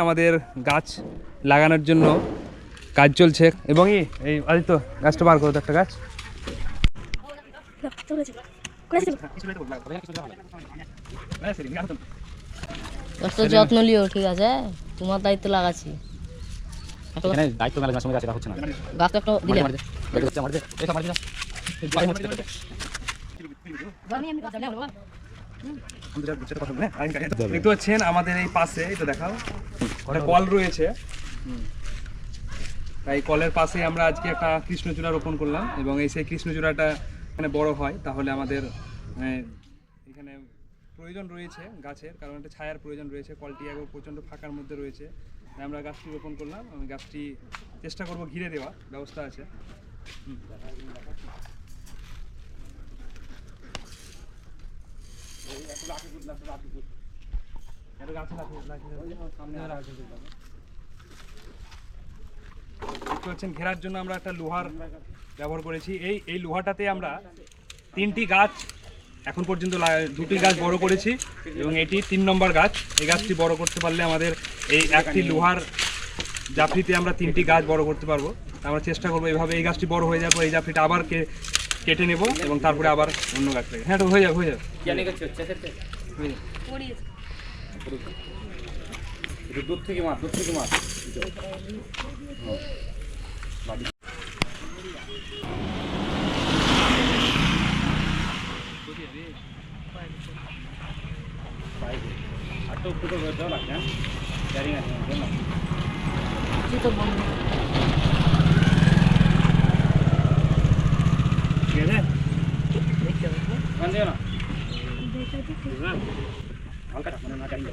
আমাদের গাছ লাগানোর জন্য কাজ চলছে। এবং এই এই আদিত্য গাছটা বার করো তো একটা গাছ। যত্ন লিও ঠিক আছে? তোমার দায়িত্ব লাগাচ্ছি। দায়িত্ব মেলা সময় গাছ হচ্ছে না। গাছ তো একটা দিলে। দেখতে পাচ্ছেন আমাদের এই পাশে এটা দেখাও। কল রয়েছে। তাই কলের পাশে আমরা আজকে একটা কৃষ্ণচূড়া রোপণ করলাম এবং এই সেই কৃষ্ণচূড়াটা এখানে বড় হয়, তাহলে আমাদের এখানে প্রয়োজন রয়েছে গাছের, কারণ একটা ছায়ার প্রয়োজন রয়েছে। কলটি এখন প্রচণ্ড ফাঁকার মধ্যে রয়েছে। তাই আমরা গাছটি রোপণ করলাম। আমি গাছটি চেষ্টা করব ঘিরে দেওয়া ব্যবস্থা আছে হুম। এটা গাছে লাগিয়ে- লাগিয়ে দাও। সামনে আর আগে দিতে হবে। ঘেরার জন্য আমরা একটা লোহার ব্যবহার করেছি। এই এই লোহাটাতে আমরা তিনটি গাছ এখন পর্যন্ত দুটি গাছ বড় করেছি এবং এটি তিন নম্বর গাছ। এই গাছটি বড় করতে পারলে আমাদের এই একটি লোহার জাফরিতে আমরা তিনটি গাছ বড় করতে পারব। আমরা চেষ্টা করব এইভাবে এই গাছটি বড় হয়ে যাবে, এই জাফরিটা আবার কেটে নেব এবং তারপরে আবার অন্য গাছ লাগে হ্যাঁ হয়ে যাবে হয়ে যাবে। দুধ থেকে মাছ দুধ থেকে মাছ আর তো ফুটো করে দেওয়া লাগছে হ্যাঁ ক্যারিং আছে না তো বন্ধ ঠিক আছে দেখতে হবে ওখান দিও না angkat mana ada ini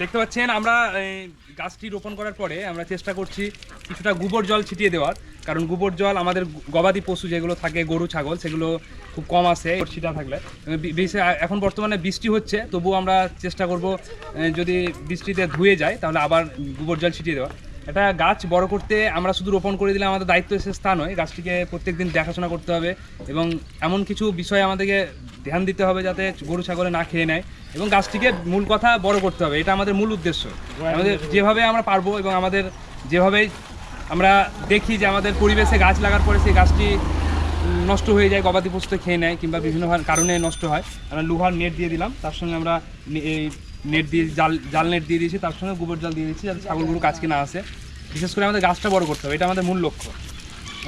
দেখতে পাচ্ছেন, আমরা গাছটি রোপণ করার পরে আমরা চেষ্টা করছি কিছুটা গোবর জল ছিটিয়ে দেওয়ার। কারণ গোবর জল আমাদের গবাদি পশু যেগুলো থাকে, গরু, ছাগল, সেগুলো খুব কম আসে ছিটা থাকলে। এখন বর্তমানে বৃষ্টি হচ্ছে, তবুও আমরা চেষ্টা করব যদি বৃষ্টিতে ধুয়ে যায়, তাহলে আবার গোবর জল ছিটিয়ে দেওয়া। এটা গাছ বড় করতে আমরা শুধু রোপণ করে দিলে আমাদের দায়িত্ব শেষ স্থান নয়, গাছটিকে প্রত্যেকদিন দেখাশোনা করতে হবে এবং এমন কিছু বিষয় আমাদেরকে ধ্যান দিতে হবে যাতে গরু ছাগলে না খেয়ে নেয় এবং গাছটিকে মূল কথা বড় করতে হবে। এটা আমাদের মূল উদ্দেশ্য। আমাদের যেভাবে আমরা পারব এবং আমাদের যেভাবে আমরা দেখি যে আমাদের পরিবেশে গাছ লাগার পরে সেই গাছটি নষ্ট হয়ে যায় গবাদি পশুতে খেয়ে নেয় কিংবা বিভিন্ন কারণে নষ্ট হয়। আমরা লোহার নেট দিয়ে দিলাম তার সঙ্গে আমরা এই নেট দিয়ে জাল জাল নেট দিয়ে দিয়েছি তার সঙ্গে গোবর জাল দিয়ে দিচ্ছি যাতে ছাগল গরু কাছকে না আসে। বিশেষ করে আমাদের গাছটা বড় করতে হবে এটা আমাদের মূল লক্ষ্য।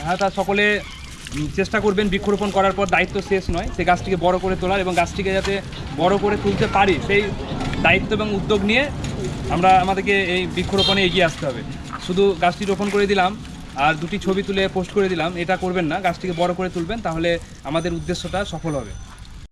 হ্যাঁ তা সকলে চেষ্টা করবেন বৃক্ষরোপণ করার পর দায়িত্ব শেষ নয়। সেই গাছটিকে বড় করে তোলার এবং গাছটিকে যাতে বড় করে তুলতে পারি, সেই দায়িত্ব এবং উদ্যোগ নিয়ে আমরা আমাদেরকে এই বৃক্ষরোপণে এগিয়ে আসতে হবে। শুধু গাছটি রোপণ করে দিলাম, আর দুটি ছবি তুলে পোস্ট করে দিলাম, এটা করবেন না। গাছটিকে বড় করে তুলবেন, তাহলে আমাদের উদ্দেশ্যটা সফল হবে।